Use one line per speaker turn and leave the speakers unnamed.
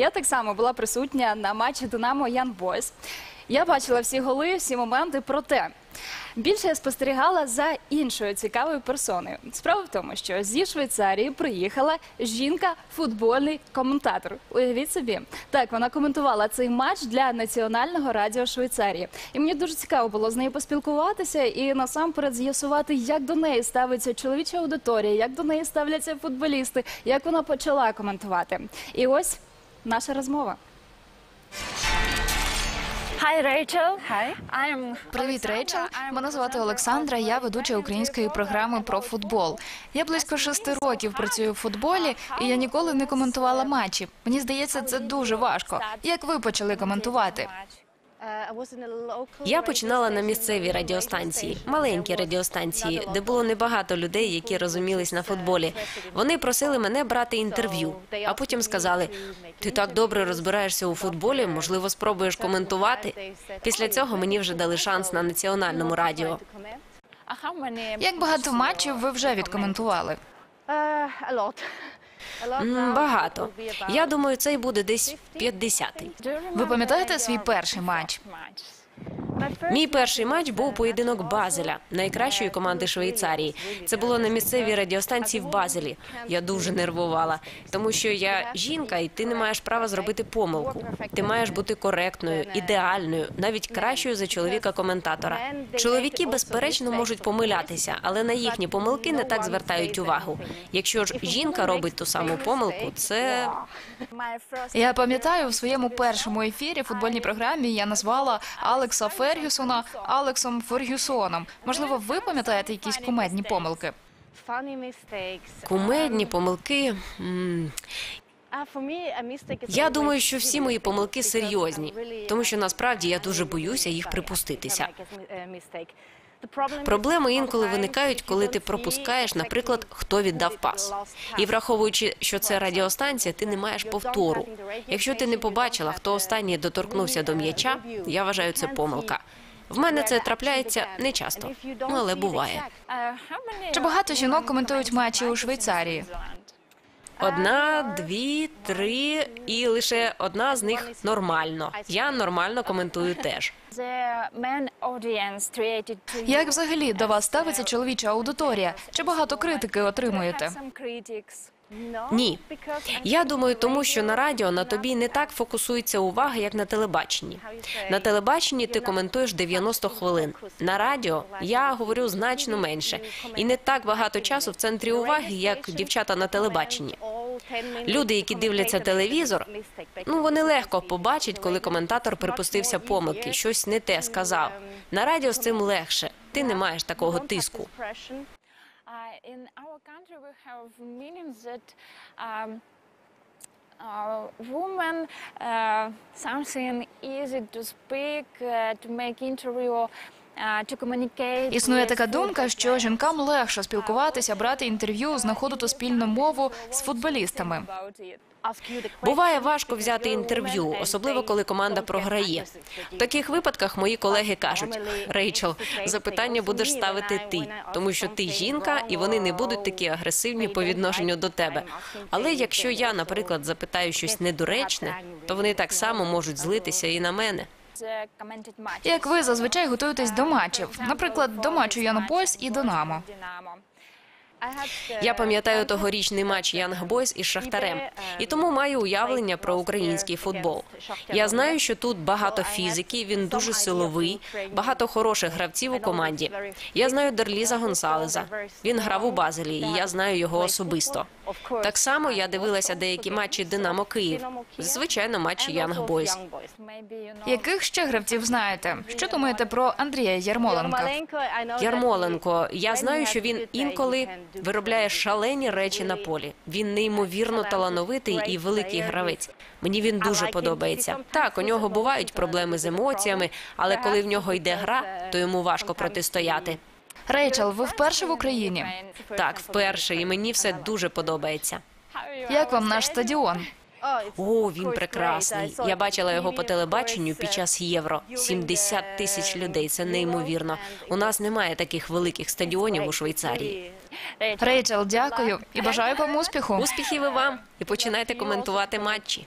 Я так само була присутня на матчі Динамо Ян Бойс. Я бачила всі голи, всі моменти. Проте більше я спостерігала за іншою цікавою персоною. Справа в тому, що зі Швейцарії приїхала жінка, футбольний коментатор. Уявіть собі, так вона коментувала цей матч для національного радіо Швейцарії. І мені дуже цікаво було з нею поспілкуватися і насамперед з'ясувати, як до неї ставиться чоловіча аудиторія, як до неї ставляться футболісти, як вона почала коментувати. І ось наша розмова.
Hi, Rachel.
Hi.
I'm
Привіт, Рейчел. Мене звати Олександра. Я ведуча української програми про футбол. Я близько шести років працюю в футболі, і я ніколи не коментувала матчі. Мені здається, це дуже важко. Як ви почали коментувати?
Я починала на місцевій радіостанції, маленькій радіостанції, де було небагато людей, які розумілись на футболі. Вони просили мене брати інтерв'ю, а потім сказали: ти так добре розбираєшся у футболі, можливо, спробуєш коментувати. Після цього мені вже дали шанс на національному радіо.
Як багато матчів ви вже відкоментували?
Багато. Я думаю, цей буде десь 50-й.
Ви пам'ятаєте свій перший матч?
Мій перший матч був поєдинок Базеля, найкращої команди Швейцарії. Це було на місцевій радіостанції в Базелі. Я дуже нервувала, тому що я жінка, і ти не маєш права зробити помилку. Ти маєш бути коректною, ідеальною, навіть кращою за чоловіка-коментатора. Чоловіки, безперечно, можуть помилятися, але на їхні помилки не так звертають увагу. Якщо ж жінка робить ту саму помилку, це
Я пам'ятаю, в своєму першому ефірі футбольній програмі я назвала Алекса Фергюсона Алексом Фергюсоном. Можливо, ви пам'ятаєте якісь кумедні помилки?
кумедні помилки. м, Я думаю, що всі мої помилки серйозні, тому що насправді я дуже боюся їх припуститися. Проблеми інколи виникають, коли ти пропускаєш, наприклад, хто віддав пас. І враховуючи, що це радіостанція, ти не маєш повтору. Якщо ти не побачила, хто останній доторкнувся до м'яча, я вважаю це помилка. В мене це трапляється не часто, але буває.
Чи багато жінок коментують матчі у Швейцарії?
Одна, дві, три, і лише одна з них нормально. Я нормально коментую теж.
Як взагалі до вас ставиться чоловіча аудиторія? Чи багато критики отримуєте?
Ні, я думаю, тому що на радіо на тобі не так фокусується увага, як на телебаченні. На телебаченні ти коментуєш 90 хвилин. На радіо я говорю значно менше, і не так багато часу в центрі уваги, як дівчата на телебаченні. Люди, які дивляться телевізор, ну вони легко побачать, коли коментатор припустився помилки, щось не те сказав. На радіо з цим легше. Ти не маєш такого тиску.
Uh, um, uh, something easy to speak, uh, to make interview.
Існує така думка, що жінкам легше спілкуватися, брати інтерв'ю, знаходити спільну мову з футболістами.
Буває важко взяти інтерв'ю, особливо коли команда програє. В таких випадках мої колеги кажуть: Рейчел, запитання будеш ставити ти, тому що ти жінка, і вони не будуть такі агресивні по відношенню до тебе. Але якщо я, наприклад, запитаю щось недоречне, то вони так само можуть злитися і на мене.
Як ви зазвичай готуєтесь до матчів, наприклад, до матчу Янопольс і Динамо?
Я пам'ятаю тогорічний матч Янг Бойс із Шахтарем, і тому маю уявлення про український футбол. Я знаю, що тут багато фізики, він дуже силовий, багато хороших гравців у команді. Я знаю Дерліза Гонсалеза. Він грав у Базелі, і я знаю його особисто. Так само я дивилася деякі матчі Динамо Київ. Звичайно, матчі Янг Бойс.
Maybe you know.
Яких ще гравців знаєте? Що думаєте про Андрія Ярмоленка?
Ярмоленко, я знаю, що він інколи виробляє шалені речі на полі. Він неймовірно талановитий і великий гравець. Мені він дуже подобається. Так, у нього бувають проблеми з емоціями, але коли в нього йде гра, то йому важко протистояти.
Рейчел, ви вперше в Україні?
Так, вперше, і мені все дуже подобається.
Як вам наш стадіон?
О, він прекрасний. Я бачила його по телебаченню під час євро. 70 тисяч людей. Це неймовірно. У нас немає таких великих стадіонів у Швейцарії.
Рейчел, дякую і бажаю вам успіху.
Успіхів і вам і починайте коментувати матчі.